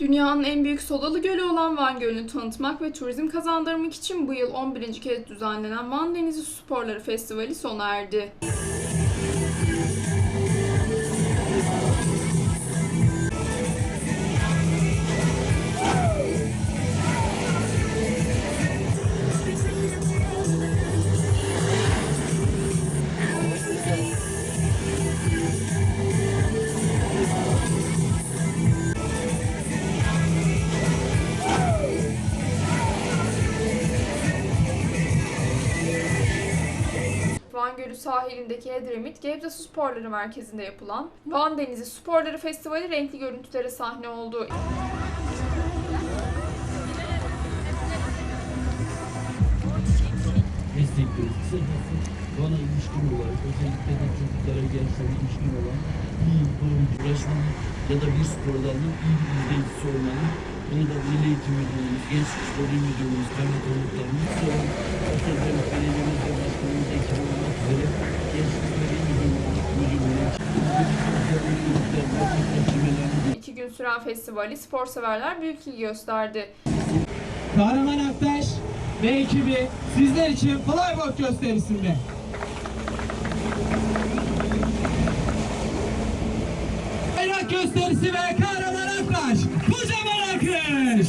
Dünyanın en büyük sodalı gölü olan Van Gölü'nü tanıtmak ve turizm kazandırmak için bu yıl 11. kez düzenlenen Van Denizi Sporları Festivali sona erdi. Van Gölü sahilindeki Edremit Gebze Su Sporları Merkezi'nde yapılan Van Denizi Sporları Festivali renkli görüntülere sahne oldu. bana ilişkin olarak özellikle de çocuklara gençlere ilişkin olan iyi doğru uğraşmanın ya da bir spor dalının iyi bir izleyicisi olmanın bunu da Milli Eğitim Müdürlüğümüz, Gençlik Spor İl Müdürlüğümüz, kaymakamlıklarımız, süren festivali spor severler büyük ilgi gösterdi. Kahraman Aktaş ve ekibi sizler için Flyboard gösterisinde. Bayrak gösterisi ve Kahraman Aktaş kocaman akış.